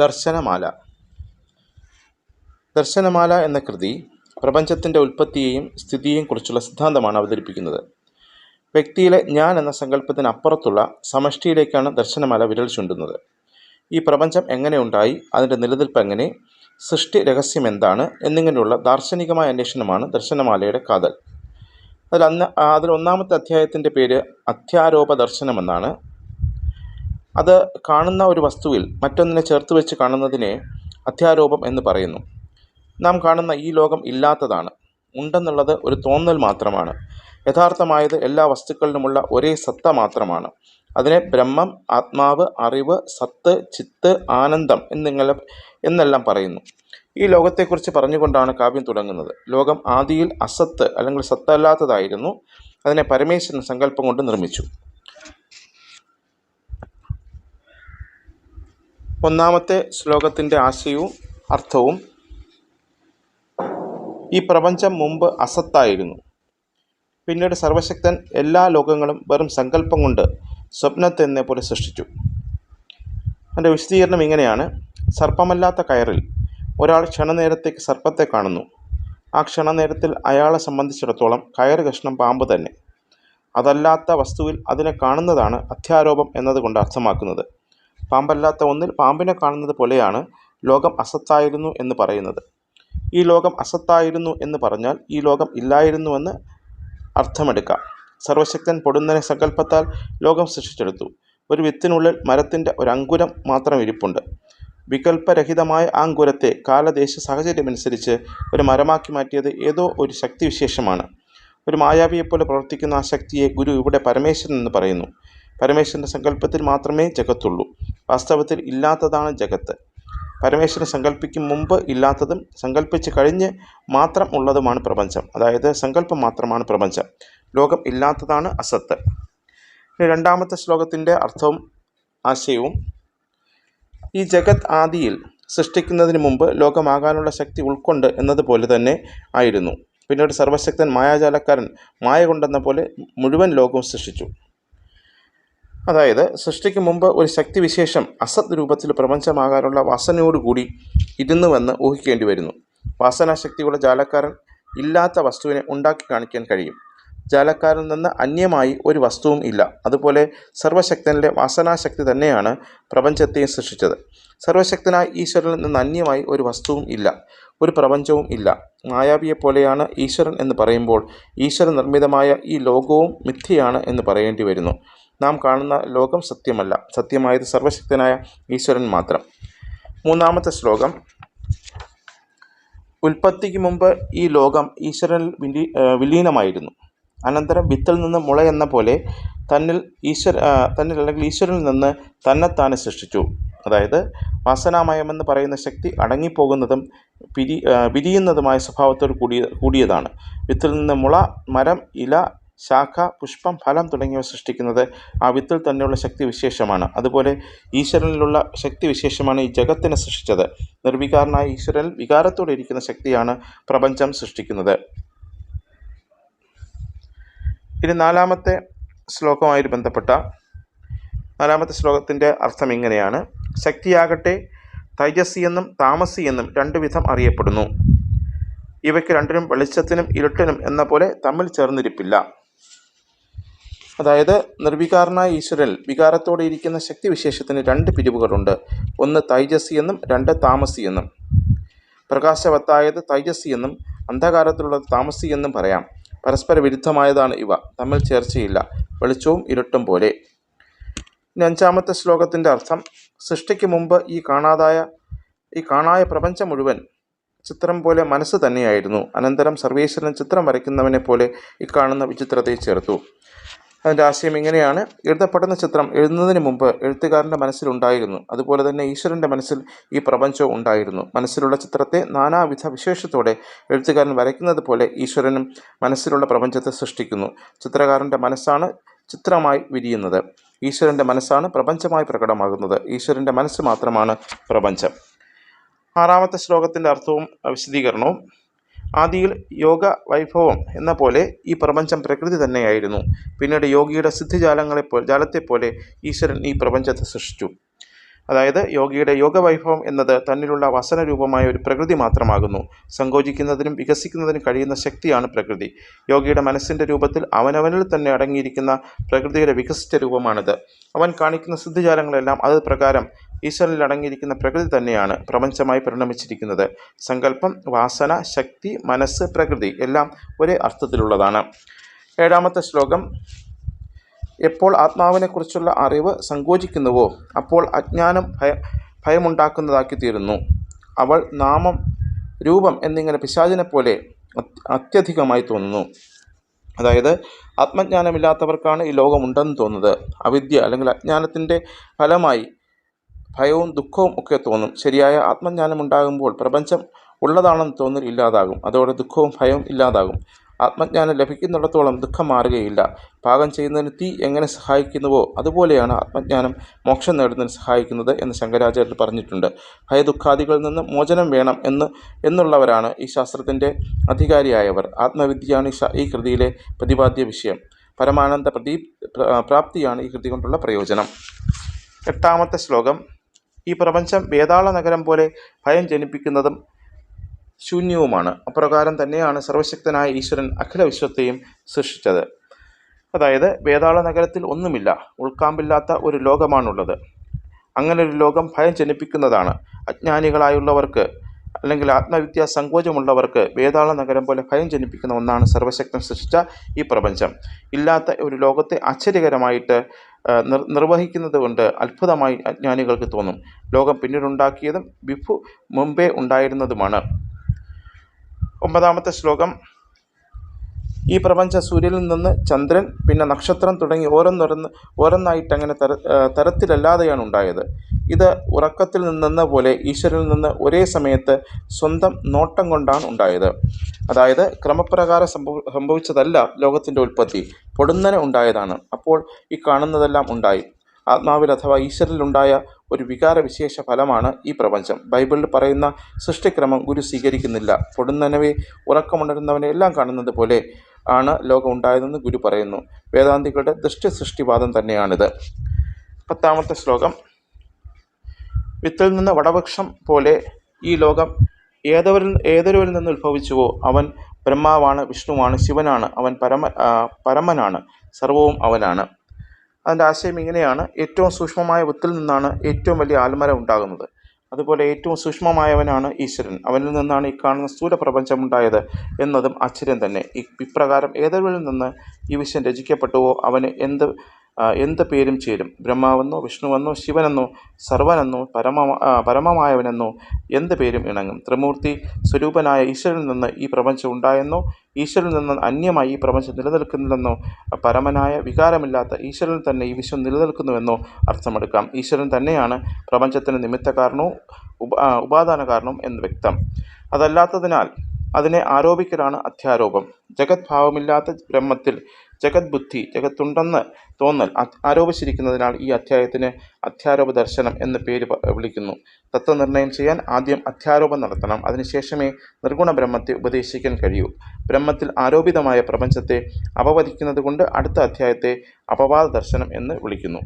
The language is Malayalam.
ദർശനമാല. ദർശനമാല എന്ന കൃതി പ്രപഞ്ചത്തിന്റെ ഉൽപ്പത്തിയെയും സ്ഥിതിയെയും കുറിച്ചുള്ള സിദ്ധാന്തമാണ് അവതരിപ്പിക്കുന്നത്. വ്യക്തിയിലെ ഞാൻ എന്ന സങ്കല്പത്തിന് അപ്പുറത്തുള്ള സമഷ്ടിയിലേക്കാണ് ദർശനമാല വിരൽ ചൂണ്ടുന്നത്. ഈ പ്രപഞ്ചം എങ്ങനെ ഉണ്ടായി അതിന്റെ നിലനിൽപ്പ് എങ്ങനെ സൃഷ്ടി രഹസ്യം എന്താണ് എന്നിങ്ങനെയുള്ള ദാർശനികമായ അന്വേഷണമാണ് ദർശനമാലയുടെ കാതൽ. അതിൽ അന്ന് അതിൽ ഒന്നാമത്തെ അധ്യായത്തിന്റെ പേര് അധ്യാരോപ ദർശനമെന്നാണ് അത് കാണുന്ന ഒരു വസ്തുവിൽ മറ്റൊന്നിനെ ചേർത്ത് വെച്ച് കാണുന്നതിനെ അധ്യാരോപം എന്ന് പറയുന്നു. നാം കാണുന്ന ഈ ലോകം ഇല്ലാത്തതാണ്. ഉണ്ടെന്നുള്ളത് ഒരു തോന്നൽ മാത്രമാണ്. യഥാർത്ഥമായത് എല്ലാ വസ്തുക്കളിലുമുള്ള ഒരേ സത്ത മാത്രമാണ്. അതിനെ ബ്രഹ്മം ആത്മാവ് അറിവ് സത്ത് ചിത്ത് ആനന്ദം എന്നിങ്ങനെ എന്നെല്ലാം പറയുന്നു. ഈ ലോകത്തെക്കുറിച്ച് പറഞ്ഞുകൊണ്ടാണ് കാവ്യം തുടങ്ങുന്നത്. ലോകം ആദിയിൽ അസത്ത് അല്ലെങ്കിൽ സത്തല്ലാത്തതായിരുന്നു. അതിനെ പരമേശ്വരൻ സങ്കല്പം കൊണ്ട് നിർമ്മിച്ചു. ഒന്നാമത്തെ ശ്ലോകത്തിന്റെ ആശയവും അർത്ഥവും ഈ പ്രപഞ്ചം മുമ്പ് അസത്തായിരുന്നു. പിന്നീട് സർവശക്തൻ എല്ലാ ലോകങ്ങളും വെറും സങ്കല്പം കൊണ്ട് സ്വപ്നത്തെന്നെ പോലെ സൃഷ്ടിച്ചു. അതിന്റെ വിശദീകരണം ഇങ്ങനെയാണ്. സർപ്പമല്ലാത്ത കയറിൽ ഒരാൾ ക്ഷണനേരത്തേക്ക് സർപ്പത്തെ കാണുന്നു. ആ ക്ഷണനേരത്തിൽ അയാളെ സംബന്ധിച്ചിടത്തോളം കയറ് കഷ്ണം പാമ്പ് തന്നെ. അതല്ലാത്ത വസ്തുവിൽ അതിനെ കാണുന്നതാണ് അധ്യാരോപം എന്നതുകൊണ്ട് അർത്ഥമാക്കുന്നത്. പാമ്പല്ലാത്ത ഒന്നിൽ പാമ്പിനെ കാണുന്നത് പോലെയാണ് ലോകം അസത്തായിരുന്നു എന്ന് പറയുന്നത്. ഈ ലോകം അസത്തായിരുന്നു എന്ന് പറഞ്ഞാൽ ഈ ലോകം ഇല്ലായിരുന്നുവെന്ന് അർത്ഥമെടുക്കാം. സർവശക്തൻ പൊടുന്നനെ സങ്കല്പത്താൽ ലോകം സൃഷ്ടിച്ചെടുത്തു. ഒരു വിത്തിനുള്ളിൽ മരത്തിന്റെ ഒരു അങ്കുരം മാത്രം ഇരിപ്പുണ്ട്. വികല്പരഹിതമായ ആ അങ്കുരത്തെ കാലദേശ സാഹചര്യമനുസരിച്ച് ഒരു മരമാക്കി മാറ്റിയത് ഏതോ ഒരു ശക്തിവിശേഷമാണ്. ഒരു മായാവിയെപ്പോലെ പ്രവർത്തിക്കുന്ന ആ ശക്തിയെ ഗുരു ഇവിടെ പരമേശ്വരൻ എന്ന് പറയുന്നു. പരമേശ്വരന്റെ സങ്കല്പത്തിൽ മാത്രമേ ജഗത്തുള്ളൂ. വാസ്തവത്തിൽ ഇല്ലാത്തതാണ് ജഗത്ത്. പരമേശ്വരൻ സങ്കല്പിക്കും മുമ്പ് ഇല്ലാത്തതും സങ്കല്പിച്ച് കഴിഞ്ഞ് മാത്രം ഉള്ളതുമാണ് പ്രപഞ്ചം. അതായത് സങ്കല്പം മാത്രമാണ് പ്രപഞ്ചം. ലോകം ഇല്ലാത്തതാണ് അസത്ത്. രണ്ടാമത്തെ ശ്ലോകത്തിന്റെ അർത്ഥവും ആശയവും. ഈ ജഗത് ആദിയിൽ സൃഷ്ടിക്കുന്നതിന് മുമ്പ് ലോകമാകാനുള്ള ശക്തി ഉൾക്കൊണ്ട് എന്നതുപോലെ തന്നെ ആയിരുന്നു. പിന്നീട് സർവശക്തൻ മായാജാലക്കാരൻ മായ കൊണ്ടെന്ന പോലെ മുഴുവൻ ലോകവും സൃഷ്ടിച്ചു. അതായത് സൃഷ്ടിക്ക് മുമ്പ് ഒരു ശക്തിവിശേഷം അസത് രൂപത്തിൽ പ്രപഞ്ചമാകാനുള്ള വാസനയോടുകൂടി ഇരുന്നുവെന്ന് ഊഹിക്കേണ്ടി വരുന്നു. വാസനാശക്തിയുള്ള ജാലക്കാരൻ ഇല്ലാത്ത വസ്തുവിനെ ഉണ്ടാക്കി കാണിക്കാൻ കഴിയും. ജാലക്കാരിൽ നിന്ന് അന്യമായി ഒരു വസ്തുവും ഇല്ല. അതുപോലെ സർവശക്തനിലെ വാസനാശക്തി തന്നെയാണ് പ്രപഞ്ചത്തെയും സൃഷ്ടിച്ചത്. സർവശക്തനായ ഈശ്വരനിൽ നിന്ന് അന്യമായി ഒരു വസ്തുവും ഇല്ല. ഒരു പ്രപഞ്ചവും ഇല്ല. മായാവിയെ പോലെയാണ് ഈശ്വരൻ എന്ന് പറയുമ്പോൾ ഈശ്വര നിർമ്മിതമായ ഈ ലോകവും മിഥ്യയാണ് എന്ന് പറയേണ്ടി വരുന്നു. നാം കാണുന്ന ലോകം സത്യമല്ല. സത്യമായത് സർവശക്തനായ ഈശ്വരൻ മാത്രം. മൂന്നാമത്തെ ശ്ലോകം. ഉൽപ്പത്തിക്ക് മുമ്പ് ഈ ലോകം ഈശ്വരനിൽ വിലീ വിലീനമായിരുന്നു. അനന്തരം വിത്തിൽ നിന്ന് മുള എന്ന പോലെ തന്നിൽ ഈശ്വര തന്നിൽ അല്ലെങ്കിൽ ഈശ്വരനിൽ നിന്ന് തന്നെത്താനെ സൃഷ്ടിച്ചു. അതായത് വാസനാമയമെന്ന് പറയുന്ന ശക്തി അടങ്ങിപ്പോകുന്നതും പിരി വിരിയുന്നതുമായ സ്വഭാവത്തോട് കൂടിയ കൂടിയതാണ്. വിത്തിൽ നിന്ന് മുള മരം ഇല ശാഖ പുഷ്പം ഫലം തുടങ്ങിയവ സൃഷ്ടിക്കുന്നത് ആ വിത്തിൽ തന്നെയുള്ള ശക്തിവിശേഷമാണ്. അതുപോലെ ഈശ്വരനിലുള്ള ശക്തി വിശേഷമാണ് ഈ ജഗത്തിനെ സൃഷ്ടിച്ചത്. നിർവികാരനായ ഈശ്വരനിൽ വികാരത്തോടെ ഇരിക്കുന്ന ശക്തിയാണ് പ്രപഞ്ചം സൃഷ്ടിക്കുന്നത്. ഇനി നാലാമത്തെ ശ്ലോകവുമായി ബന്ധപ്പെട്ട നാലാമത്തെ ശ്ലോകത്തിന്റെ അർത്ഥം ഇങ്ങനെയാണ്. ശക്തിയാകട്ടെ തൈജസ്സി എന്നും താമസി എന്നും രണ്ടു വിധം അറിയപ്പെടുന്നു. ഇവയ്ക്ക് രണ്ടിനും വെളിച്ചത്തിനും ഇരുട്ടിനും എന്ന പോലെ തമ്മിൽ ചേർന്നിരിപ്പില്ല. അതായത് നിർവികാരനായ ഈശ്വരൻ വികാരത്തോടെ ഇരിക്കുന്ന ശക്തിവിശേഷത്തിന് രണ്ട് പിരിവുകളുണ്ട്. ഒന്ന് തൈജസ്സി എന്നും രണ്ട് താമസി എന്നും. പ്രകാശവത്തായത് തൈജസ്സി എന്നും അന്ധകാരത്തിലുള്ളത് താമസി എന്നും പറയാം. പരസ്പര വിരുദ്ധമായതാണ് ഇവ. തമ്മിൽ ചേർച്ചയില്ല. വെളിച്ചവും ഇരുട്ടും പോലെ. ഇനി അഞ്ചാമത്തെ ശ്ലോകത്തിന്റെ അർത്ഥം സൃഷ്ടിക്ക് മുമ്പ് ഈ കാണാതായ ഈ കാണായ പ്രപഞ്ചം മുഴുവൻ ചിത്രം പോലെ മനസ്സ് തന്നെയായിരുന്നു. അനന്തരം സർവേശ്വരൻ ചിത്രം വരയ്ക്കുന്നവനെ പോലെ ഈ കാണുന്ന വിചിത്രതയെ ചേർത്തു. അതിന്റെ ആശയം ഇങ്ങനെയാണ്. എഴുതപ്പെടുന്ന ചിത്രം എഴുതുന്നതിന് മുമ്പ് എഴുത്തുകാരന്റെ മനസ്സിലുണ്ടായിരുന്നു അതുപോലെ തന്നെ ഈശ്വരന്റെ മനസ്സിൽ ഈ പ്രപഞ്ചവും ഉണ്ടായിരുന്നു. മനസ്സിലുള്ള ചിത്രത്തെ നാനാവിധ വിശേഷത്തോടെ എഴുത്തുകാരൻ വരയ്ക്കുന്നത് പോലെ ഈശ്വരനും മനസ്സിലുള്ള പ്രപഞ്ചത്തെ സൃഷ്ടിക്കുന്നു. ചിത്രകാരന്റെ മനസ്സാണ് ചിത്രമായി വിരിയുന്നത്. ഈശ്വരന്റെ മനസ്സാണ് പ്രപഞ്ചമായി പ്രകടമാകുന്നത്. ഈശ്വരന്റെ മനസ്സ് മാത്രമാണ് പ്രപഞ്ചം. ആറാമത്തെ ശ്ലോകത്തിന്റെ അർത്ഥവും വിശദീകരണവും. ആദിയിൽ യോഗ വൈഭവം എന്ന പോലെ ഈ പ്രപഞ്ചം പ്രകൃതി തന്നെയായിരുന്നു. പിന്നീട് യോഗിയുടെ സിദ്ധിജാലങ്ങളെപ്പോലെ ജാലത്തെപ്പോലെ ഈശ്വരൻ ഈ പ്രപഞ്ചത്തെ സൃഷ്ടിച്ചു. അതായത് യോഗിയുടെ യോഗവൈഭവം എന്നത് തന്നിലുള്ള വസനരൂപമായ ഒരു പ്രകൃതി മാത്രമാകുന്നു. സങ്കോചിക്കുന്നതിനും വികസിക്കുന്നതിനും കഴിയുന്ന ശക്തിയാണ് പ്രകൃതി. യോഗിയുടെ മനസ്സിന്റെ രൂപത്തിൽ അവനവനിൽ തന്നെ അടങ്ങിയിരിക്കുന്ന പ്രകൃതിയുടെ വികസിച്ച രൂപമാണിത്. അവൻ കാണിക്കുന്ന സിദ്ധിജാലങ്ങളെല്ലാം അത് പ്രകാരം ഈശ്വരനിൽ അടങ്ങിയിരിക്കുന്ന പ്രകൃതി തന്നെയാണ് പ്രപഞ്ചമായി പരിണമിച്ചിരിക്കുന്നത്. സങ്കല്പം വാസന ശക്തി മനസ്സ് പ്രകൃതി എല്ലാം ഒരേ അർത്ഥത്തിലുള്ളതാണ്. ഏഴാമത്തെ ശ്ലോകം എപ്പോൾ ആത്മാവിനെക്കുറിച്ചുള്ള അറിവ് സങ്കോചിക്കുന്നുവോ അപ്പോൾ അജ്ഞാനം ഭയ ഭയമുണ്ടാക്കുന്നതാക്കി തീരുന്നു അവൾ നാമം രൂപം എന്നിങ്ങനെ പിശാചിനെ പോലെ അത്- അത്യധികമായി തോന്നുന്നു. അതായത് ആത്മജ്ഞാനമില്ലാത്തവർക്കാണ് ഈ ലോകമുണ്ടെന്ന് തോന്നുന്നത്. അവിദ്യ അല്ലെങ്കിൽ അജ്ഞാനത്തിന്റെ ഫലമായി ഭയവും ദുഃഖവും ഒക്കെ തോന്നും. ശരിയായ ആത്മജ്ഞാനം ഉണ്ടാകുമ്പോൾ പ്രപഞ്ചം ഉള്ളതാണെന്ന് തോന്നൽ ഇല്ലാതാകും. അതോടെ ദുഃഖവും ഭയവും ഇല്ലാതാകും. ആത്മജ്ഞാനം ലഭിക്കുന്നിടത്തോളം ദുഃഖം മാറുകയില്ല. പാകം ചെയ്യുന്നതിന് തീ എങ്ങനെ സഹായിക്കുന്നുവോ അതുപോലെയാണ് ആത്മജ്ഞാനം മോക്ഷം നേടുന്നതിന് സഹായിക്കുന്നത് എന്ന് ശങ്കരാചാര്യർ പറഞ്ഞിട്ടുണ്ട്. ഭയദുഃഖാദികളിൽ നിന്ന് മോചനം വേണം എന്ന് എന്നുള്ളവരാണ് ഈ ശാസ്ത്രത്തിന്റെ അധികാരിയായവർ. ആത്മവിദ്യയാണ് ഈ കൃതിയിലെ പ്രതിപാദ്യ വിഷയം. പരമാനന്ദ പ്രതീപ് പ്രാപ്തിയാണ് ഈ കൃതി കൊണ്ടുള്ള പ്രയോജനം. എട്ടാമത്തെ ശ്ലോകം. ഈ പ്രപഞ്ചം വേതാള നഗരം പോലെ ഭയം ജനിപ്പിക്കുന്നതും ശൂന്യവുമാണ്. അപ്രകാരം തന്നെയാണ് സർവശക്തനായ ഈശ്വരൻ അഖില വിശ്വത്തെയും സൃഷ്ടിച്ചത്. അതായത് വേതാള നഗരത്തിൽ ഒന്നുമില്ല ഉൾക്കാമ്പില്ലാത്ത ഒരു ലോകമാണുള്ളത്. അങ്ങനെ ഒരു ലോകം ഭയം ജനിപ്പിക്കുന്നതാണ്. അജ്ഞാനികളായുള്ളവർക്ക് അല്ലെങ്കിൽ ആത്മവിദ്യ സങ്കോചമുള്ളവർക്ക് വേതാള നഗരം പോലെ ഭയം ജനിപ്പിക്കുന്ന ഒന്നാണ് സർവശക്തൻ സൃഷ്ടിച്ച ഈ പ്രപഞ്ചം. ഇല്ലാത്ത ഒരു ലോകത്തെ ആശ്ചര്യകരമായിട്ട് നിർ നിർവഹിക്കുന്നത് കൊണ്ട് അത്ഭുതമായി അജ്ഞാനികൾക്ക് തോന്നും. ലോകം പിന്നീടുണ്ടാക്കിയതും വിഭു മുമ്പേ ഉണ്ടായിരുന്നതുമാണ്. ഒമ്പതാമത്തെ ശ്ലോകം. ഈ പ്രപഞ്ച സൂര്യനിൽ നിന്ന് ചന്ദ്രൻ പിന്നെ നക്ഷത്രം തുടങ്ങി ഓരോന്നൊരന്ന് ഓരോന്നായിട്ട് അങ്ങനെ തര തരത്തിലല്ലാതെയാണ് ഉണ്ടായത്. ഇത് ഉറക്കത്തിൽ നിന്നെന്ന പോലെ ഈശ്വരിൽ നിന്ന് ഒരേ സമയത്ത് സ്വന്തം നോട്ടം കൊണ്ടാണ് ഉണ്ടായത്. അതായത് ക്രമപ്രകാരം സംഭവ സംഭവിച്ചതല്ല ലോകത്തിന്റെ ഉൽപ്പത്തി. പൊടുന്നനെ ഉണ്ടായതാണ്. അപ്പോൾ ഈ കാണുന്നതെല്ലാം ഉണ്ടായി. ആത്മാവിൽ അഥവാ ഈശ്വരനിലുണ്ടായ ഒരു വികാരവിശേഷ ഫലമാണ് ഈ പ്രപഞ്ചം. ബൈബിളിൽ പറയുന്ന സൃഷ്ടിക്രമം ഗുരു സ്വീകരിക്കുന്നില്ല. പൊടുന്നനവെ ഉറക്കമുണരുന്നവനെ എല്ലാം കാണുന്നത് പോലെ ആണ് ലോകം ഉണ്ടായതെന്ന് ഗുരു പറയുന്നു. വേദാന്തികളുടെ ദൃഷ്ടി സൃഷ്ടിവാദം തന്നെയാണിത്. പത്താമത്തെ ശ്ലോകം. വിത്തിൽ നിന്ന് വടവൃക്ഷം പോലെ ഈ ലോകം ഏതവരിൽ ഏതൊരുവരിൽ നിന്ന് ഉത്ഭവിച്ചുവോ അവൻ ബ്രഹ്മാവാണ് വിഷ്ണുവാണ് ശിവനാണ്. അവൻ പരമ പരമനാണ്. സർവവും അവനാണ്. അതിന്റെ ആശയം ഇങ്ങനെയാണ്. ഏറ്റവും സൂക്ഷ്മമായ വിത്തിൽ നിന്നാണ് ഏറ്റവും വലിയ ആൽമരം ഉണ്ടാകുന്നത്. അതുപോലെ ഏറ്റവും സൂക്ഷ്മമായവനാണ് ഈശ്വരൻ. അവനിൽ നിന്നാണ് ഈ കാണുന്ന സ്ഥൂലപ്രപഞ്ചം ഉണ്ടായത് എന്നതും ആശ്ചര്യം തന്നെ. ഇപ്രകാരം ഏതൊരുവരിൽ നിന്ന് ഈ വിഷയം രചിക്കപ്പെട്ടുവോ അവന് എന്ത് എന്ത് പേരും ചേരും? ബ്രഹ്മാവെന്നോ വിഷ്ണുവെന്നോ ശിവനെന്നോ സർവനെന്നോ പരമ പരമമായവനെന്നോ എന്ത് പേരും ഇണങ്ങും? ത്രിമൂർത്തി സ്വരൂപനായ ഈശ്വരനിൽ നിന്ന് ഈ പ്രപഞ്ചം ഉണ്ടായെന്നോ ഈശ്വരനിൽ നിന്ന് അന്യമായി ഈ പ്രപഞ്ചം നിലനിൽക്കുന്നില്ലെന്നോ പരമനായ വികാരമില്ലാത്ത ഈശ്വരൻ തന്നെ ഈ വിശ്വം നിലനിൽക്കുന്നുവെന്നോ അർത്ഥമെടുക്കാം. ഈശ്വരൻ തന്നെയാണ് പ്രപഞ്ചത്തിന് നിമിത്ത കാരണവും ഉപാദാന കാരണവും എന്ന് വ്യക്തം. അതല്ലാത്തതിനാൽ അതിനെ ആരോപിക്കലാണ് അധ്യാരോപം. ജഗത്ഭാവമില്ലാത്ത ബ്രഹ്മത്തിൽ ജഗത് ബുദ്ധി ജഗത്തുണ്ടെന്ന് തോന്നൽ ആരോപിച്ചിരിക്കുന്നതിനാൽ ഈ അധ്യായത്തിന് അധ്യാരോപ ദർശനം എന്ന് പേര് വിളിക്കുന്നു. തത്വനിർണയം ചെയ്യാൻ ആദ്യം അധ്യാരോപം നടത്തണം. അതിനുശേഷമേ നിർഗുണ ബ്രഹ്മത്തെ ഉപദേശിക്കാൻ കഴിയൂ. ബ്രഹ്മത്തിൽ ആരോപിതമായ പ്രപഞ്ചത്തെ അപവദിക്കുന്നത് കൊണ്ട് അടുത്ത അധ്യായത്തെ അപവാദ ദർശനം എന്ന് വിളിക്കുന്നു.